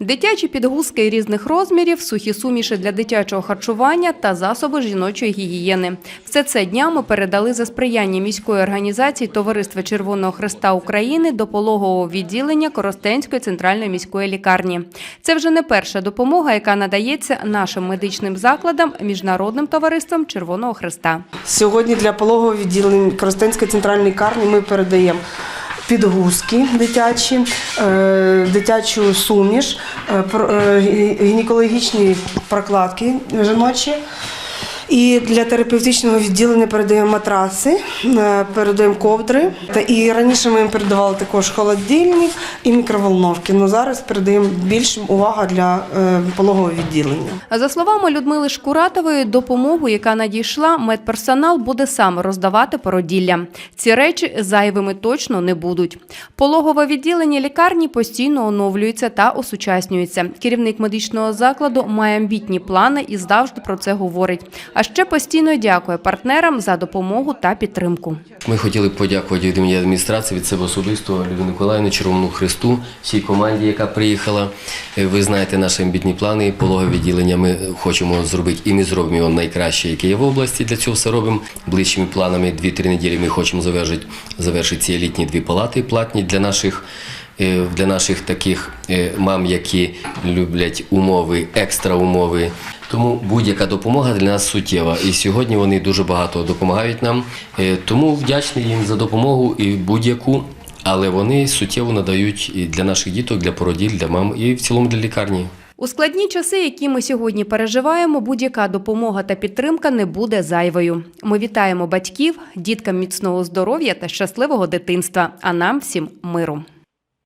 Дитячі підгузки різних розмірів, сухі суміші для дитячого харчування та засоби жіночої гігієни. Все це днями передали за сприяння міської організації Товариства Червоного Христа України до пологового відділення Коростенської центральної міської лікарні. Це вже не перша допомога, яка надається нашим медичним закладам міжнародним товариством Червоного Христа. Сьогодні для пологового відділення Коростенської центральної лікарні ми передаємо підгузки дитячі, е, дитячу суміш, е, е, гінекологічні прокладки жіночі. І для терапевтичного відділення передаємо матраси, е, передаємо ковдри. Та і раніше ми їм передавали також холодильник і мікроволновки. Ну зараз передаємо більш увага для е, пологового відділення. За словами Людмили Шкуратової, допомогу, яка надійшла, медперсонал буде сам роздавати породілля. Ці речі зайвими точно не будуть. Пологове відділення лікарні постійно оновлюється та осучаснюється. Керівник медичного закладу має амбітні плани і завжди про це говорить. А ще постійно дякує партнерам за допомогу та підтримку. Ми хотіли б подякувати від імені адміністрації, від себе особисто Людмилі Миколаївні, Червоному Христу, всій команді, яка приїхала. Е, Ви знаєте наші амбітні плани, пологове відділення ми хочемо зробити, і ми зробимо його найкраще, яке є в області. Для цього все робимо. Ближчими планами 2-3 неділі ми хочемо завершити, завершити ці елітні дві палати платні для наших. е, Для наших таких е, мам, які люблять умови, екстра умови. Тому будь-яка допомога для нас суттєва. І сьогодні вони дуже багато допомагають нам. Е, Тому вдячний їм за допомогу і будь-яку. Але вони суттєво надають і для наших діток, для породіль, для мам і в цілому для лікарні. У складні часи, які ми сьогодні переживаємо, будь-яка допомога та підтримка не буде зайвою. Ми вітаємо батьків, діткам міцного здоров'я та щасливого дитинства, а нам всім миру.